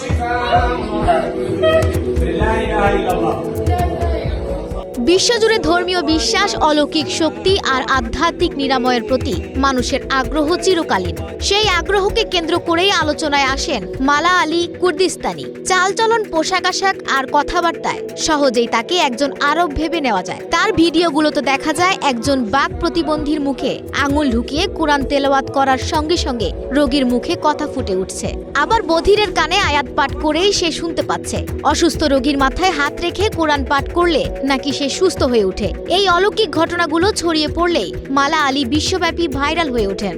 ficar. বিশ্বজুড়ে ধর্মীয় বিশ্বাস, অলৌকিক শক্তি আর আধ্যাত্মিক নিরাময়ের প্রতি মানুষের আগ্রহ চিরকালীন। সেই আগ্রহকে কেন্দ্র করেই আলোচনায় আসেন মালা আলী কুর্দিস্তানি। চালচলন, পোশাক আশাক আর কথাবার্তায় সহজেই তাকে একজন আরব ভেবে নেওয়া যায়। তার ভিডিওগুলোতে দেখা যায়, একজন বাক প্রতিবন্ধীর মুখে আঙুল ঢুকিয়ে কোরআন তেলাওয়াত করার সঙ্গে সঙ্গে রোগীর মুখে কথা ফুটে উঠছে। আবার বধিরের কানে আয়াত পাঠ করেই সে শুনতে পাচ্ছে। অসুস্থ রোগীর মাথায় হাত রেখে কোরআন পাঠ করলে নাকি সে সুস্থ হয়ে ওঠে। এই অলৌকিক ঘটনাগুলো ছড়িয়ে পড়লেই মালা আলী বিশ্বব্যাপী ভাইরাল হয়ে ওঠেন।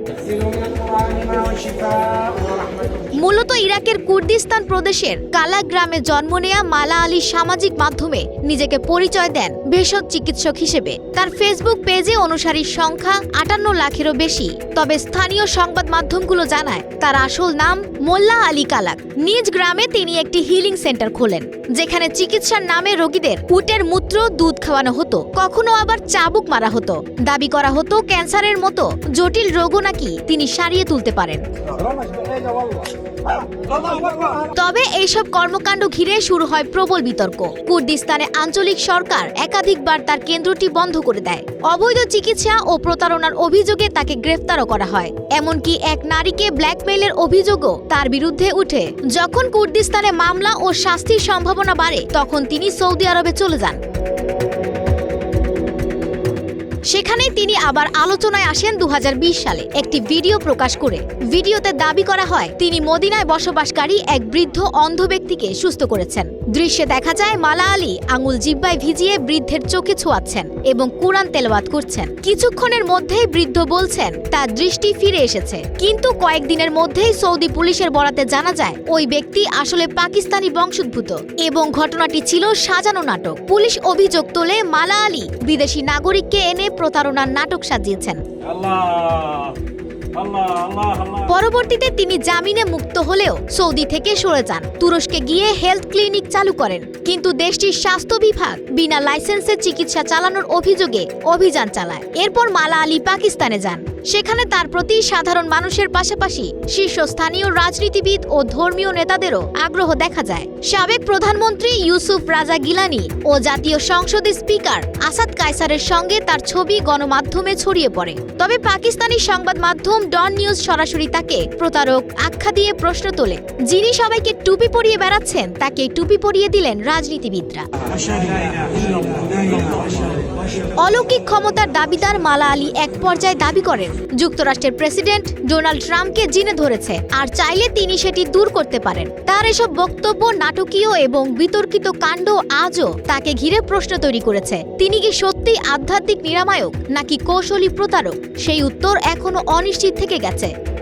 মূলত ইরাকের কুর্দিস্তান প্রদেশের কালা গ্রামে জন্ম নেয়া মালা আলী সামাজিক মাধ্যমে নিজেকে পরিচয় দেন ভেষজ চিকিৎসক হিসেবে। তার ফেসবুক পেজে অনুসারীর সংখ্যা আটান্ন লাখেরও বেশি। তবে স্থানীয় সংবাদ মাধ্যমগুলো জানায়, তার আসল নাম মোল্লা আলী কালাক। নিজ গ্রামে তিনি একটি হিলিং সেন্টার খোলেন, যেখানে চিকিৎসার নামে রোগীদের উটের মূত্র, দুধ খাওয়ানো হতো। কখনো আবার চাবুক মারা হতো। দাবি করা হতো, ক্যান্সারের মতো জটিল রোগও নাকি তিনি সারিয়ে তুলতে পারেন। তবে এইসব কর্মকাণ্ড ঘিরে শুরু হয় প্রবল বিতর্ক। কুর্দিস্তানে আঞ্চলিক সরকার একাধিকবার তার কেন্দ্রটি বন্ধ করে দেয়। অবৈধ চিকিৎসা ও প্রতারণার অভিযোগে তাকে গ্রেফতারও করা হয়। এমনকি এক নারীকে ব্ল্যাকমেইলের অভিযোগও তার বিরুদ্ধে উঠে। যখন কুর্দিস্তানে মামলা ও শাস্তির সম্ভাবনা বাড়ে, তখন তিনি সৌদি আরবে চলে যান। সেখানেই তিনি আবার আলোচনায় আসেন দু হাজার বিশ সালে। একটি ভিডিও প্রকাশ করে। ভিডিওতে দাবি করা হয়, তিনি মদিনায় বসবাসকারী এক বৃদ্ধ অন্ধ ব্যক্তিকে সুস্থ করেছেন। দৃশ্যে দেখা যায় মালা আলী আঙুল জিব্বায় ভিজিয়ে বৃদ্ধের চোখে ছোঁয়াচ্ছেন এবং কোরআন তেলাওয়াত করছেন। কিছুক্ষণের মধ্যেই বৃদ্ধ বলছেন, তার দৃষ্টি ফিরে এসেছে। কিন্তু কয়েকদিনের মধ্যেই সৌদি পুলিশের বরাতে জানা যায়, ওই ব্যক্তি আসলে পাকিস্তানি বংশোদ্ভূত এবং ঘটনাটি ছিল সাজানো নাটক। পুলিশ অভিযোগ তোলে, মালা আলী বিদেশি নাগরিককে এনে প্রতারণার নাটক সাজিয়েছেন। আল্লাহ আল্লাহ আল্লাহ পরবর্তীতে তিনি জামিনে মুক্ত হলেও সৌদি থেকে সরে যান। তুরস্কে গিয়ে হেলথ ক্লিনিক চালু করেন। কিন্তু দেশটির স্বাস্থ্য বিভাগ বিনা লাইসেন্সে চিকিৎসা চালানোর অভিযোগে অভিযান চালায়। এরপর মালা আলী পাকিস্তানে যান। সেখানে তার প্রতি সাধারণ মানুষের পাশাপাশি শীর্ষস্থানীয় রাজনীতিবিদ ও ধর্মীয় নেতাদেরও আগ্রহ দেখা যায়। সাবেক প্রধানমন্ত্রী ইউসুফ রাজা গিলানি ও জাতীয় সংসদের স্পিকার আসাদ কায়সারের সঙ্গে তার ছবি গণমাধ্যমে ছড়িয়ে পড়ে। তবে পাকিস্তানি সংবাদ মাধ্যম ডন নিউজ সরাসরি তাকে প্রতারক আখ্যা দিয়ে প্রশ্ন তোলে। যিনি সবাইকে টুপি পরিয়ে বেড়াচ্ছেন, তাকে টুপি পরিয়ে দিলেন রাজনীতিবিদরা। অলৌকিক ক্ষমতার দাবিদার মালা আলী এক পর্যায়ে দাবি করেন, যুক্তরাষ্ট্রের প্রেসিডেন্ট ডোনাল্ড ট্রাম্পকে জিনে ধরেছে, আর চাইলে তিনি সেটি দূর করতে পারেন। তার এসব বক্তব্য নাটকীয় এবং বিতর্কিত কাণ্ড আজও তাকে ঘিরে প্রশ্ন তৈরি করেছে। তিনি কি সত্যি আধ্যাত্মিক নিরাময়ক, নাকি কৌশলী প্রতারক? সেই উত্তর এখনও অনিশ্চিত থেকে গেছে।